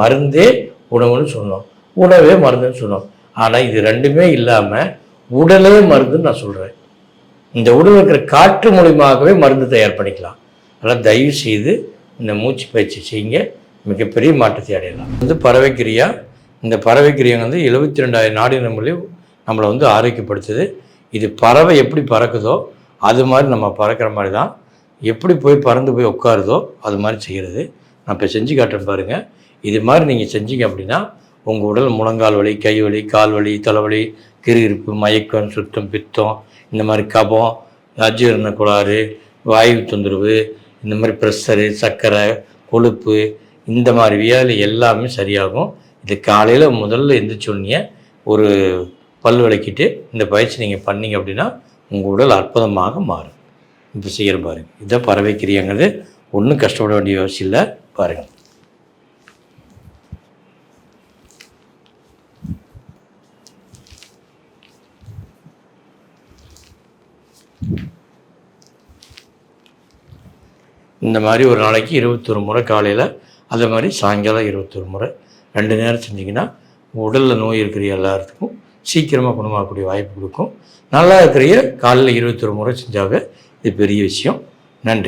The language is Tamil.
மருந்தே உணவுன்னு சொன்னோம். உணவே மருந்துன்னு சொன்னோம். ஆனால் இது ரெண்டுமே இல்லாமல் உடலே மருந்துன்னு நான் சொல்கிறேன் இந்த உடல் இருக்கிற காற்று மூலியமாகவே மருந்து தயார் பண்ணிக்கலாம். அதனால் தயவு செய்து இந்த மூச்சு பயிற்சி செய்யுங்க. மிகப்பெரிய மாற்றத்தை அடையலாம். வந்து பறவைக்கிரியா. இந்த பறவைக்கிரியா வந்து எழுபத்தி ரெண்டாயிரம் நாடினங்களையும் நம்மளை வந்து ஆரோக்கியப்படுத்துது. இது பறவை எப்படி பறக்குதோ அது மாதிரி நம்ம பறக்கிற மாதிரி தான். எப்படி போய் பறந்து போய் உட்காருதோ அது மாதிரி செய்கிறது நான் இப்போ செஞ்சு காட்டுறேன் பாருங்கள் இது மாதிரி நீங்கள் செஞ்சீங்க அப்படின்னா உங்கள் உடல் முழங்கால் வலி கை வலி கால் வலி தலைவலி கிருகிருப்பு மயக்கம் சுத்தம் பித்தம் இந்த மாதிரி கபம் அஜீரண கோளாறு வாயு தொந்தரவு இந்த மாதிரி ப்ரெஷரு சர்க்கரை கொழுப்பு இந்த மாதிரி வியாதி எல்லாமே சரியாகும். இது காலையில் முதல்ல எந்திரிச்சோன்னே ஒரு பல் விளக்கிட்டு இந்த பயிற்சி நீங்கள் பண்ணீங்க அப்படின்னா உங்கள் உடல் அற்புதமாக மாறும். இப்போ செய்கிற இதுதான் பறவை பறவைக்கிரியாங்கிறது ஒன்றும் கஷ்டப்பட வேண்டிய அவசியம் இல்லை. பாருங்கள் இந்த மாதிரி ஒரு நாளைக்கு இருபத்தொரு முறை காலையில் அதே மாதிரி சாயங்காலம் இருபத்தொரு முறை. ரெண்டு நேரம் செஞ்சிங்கன்னா உடலில் நோய் இருக்கிற எல்லாத்துக்கும் சீக்கிரமாக குணமாகக்கூடிய வாய்ப்பு கொடுக்கும். நல்லா இருக்கிற காலையில் இருபத்தொரு முறை செஞ்சாவே இது பெரிய விஷயம்.